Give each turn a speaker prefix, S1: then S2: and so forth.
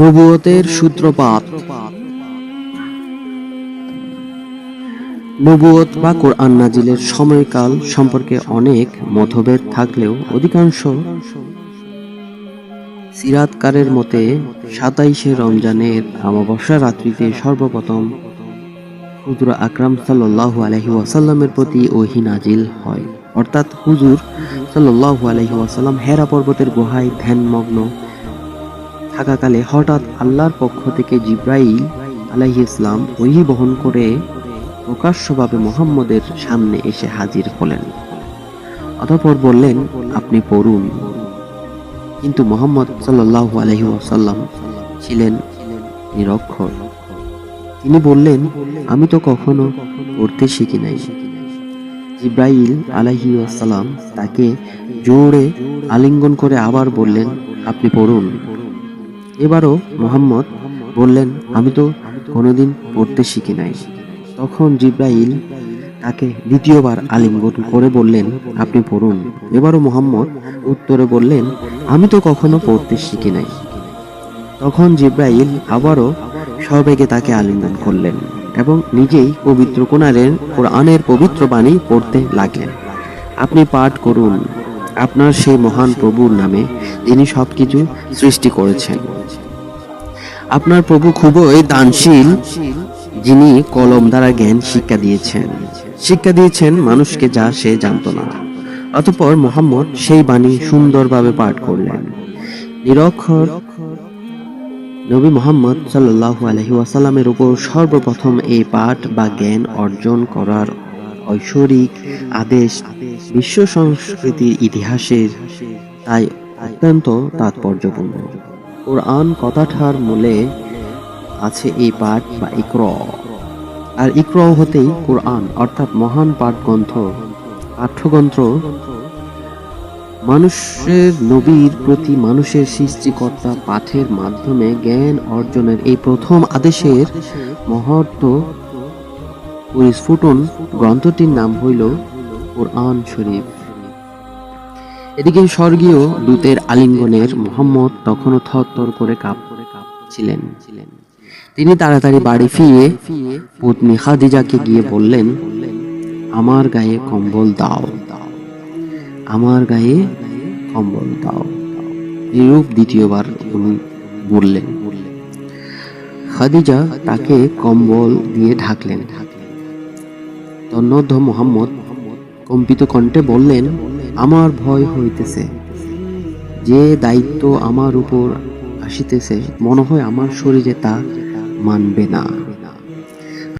S1: নবুয়তের সূত্রপাত। নবুয়ত বা কোরআন নাজিলের সময়কাল সম্পর্কে অনেক মতভেদ থাকলেও অধিকাংশ সিরাতকারের মতে সাতাইশে রমজানের অমাবস্যা রাত্রিতে সর্বপ্রথম হুজুর আকরাম সাল্লাল্লাহু আলহি ওয়াসাল্লামের প্রতি ওহি নাজিল হয়। অর্থাৎ হুজুর সাল্লাল্লাহু আলহি ওয়াসাল্লাম হেরা পর্বতের গুহায় ধ্যানমগ্ন থাকাকালে হঠাৎ আল্লাহর পক্ষ থেকে জিব্রাইল আলাইহি ইসলাম ওহি বহন করে প্রকাশ্যভাবে মোহাম্মদের সামনে এসে হাজির হলেন। অতঃপর বললেন, আপনি পড়ুন। কিন্তু মোহাম্মদ সাল্লাল্লাহু আলহি ওয়াসাল্লাম ছিলেন নিরক্ষর। তিনি বললেন, আমি তো কখনো পড়তে শিখি নাই। জিব্রাইল আলাহি আসসালাম তাকে জোরে আলিঙ্গন করে আবার বললেন, আপনি পড়ুন। এবারও মোহাম্মদ বললেন, আমি তো কোনোদিন পড়তে শিখি নাই। তখন জিব্রাইল তাকে দ্বিতীয়বার আলিঙ্গন করে বললেন, আপনি পড়ুন। এবারও মোহাম্মদ উত্তরে বললেন, আমি তো কখনো পড়তে শিখি নাই। তখন জিব্রাইল আবারও সবেগে তাকে আলিঙ্গন করলেন এবং নিজেই পবিত্র কোনারের কোরআনের পবিত্র বাণী পড়তে লাগলেন। আপনি পাঠ করুন। আপনার সেই মহান প্রভুর নামে যিনি সবকিছু সৃষ্টি করেছেন। আপনার প্রভু খুবই দানশীল, যিনি কলম দ্বারা জ্ঞান শিক্ষা দিয়েছেন। শিক্ষা দিয়েছেন মানুষকে যা সে জানতো না। অতঃপর মোহাম্মদ সেই বাণী সুন্দরভাবে পাঠ করলেন। নিরক্ষর নবী মোহাম্মদ সাল্লাল্লাহু আলহি ওয়াসাল্লামের উপর সর্বপ্রথম এই পাঠ বা জ্ঞান অর্জন করার ঐশ্বরিক আদেশ, বিশ্ব সংস্কৃতির ইতিহাসের, তাই অত্যন্ত তাৎপর্যপূর্ণ। কোরআন কথাটার মূলে আছে এই পাঠ বা ইক্র। আর ইক্র হতেই কোরআন, অর্থাৎ মহান পাঠ গ্রন্থ পাঠ্যগ্রন্থ, মানুষের নবীর প্রতি মানুষের সৃষ্টিকর্তা পাঠের মাধ্যমে জ্ঞান অর্জনের এই প্রথম আদেশের মহত্ব পরিস্ফুটন গ্রন্থটির নাম হইল কোরআন শরীফ। এদিকে স্বর্গীয় দূতের আলিঙ্গনের মোহাম্মদ তখনও থরথর করে কাপ কাঁপছিলেন। তিনি তাড়াতাড়ি বাড়ি ফিরে পত্নী খাদিজাকে গিয়ে বললেন, আমার গায়ে কম্বল দাও। আমার গায়ে কম্বল দাও। এরূপ দ্বিতীয়বার উনি বললেন। খাদিজা তাকে কম্বল দিয়ে ঢাকলেন। তন্মধ্য মোহাম্মদ। কম্পিত কণ্ঠে বললেন, আমার ভয় হইতেছে। যে দায়িত্ব আমার উপর আসিতেছে, মনে হয় আমার শরীরে তা মানবে না।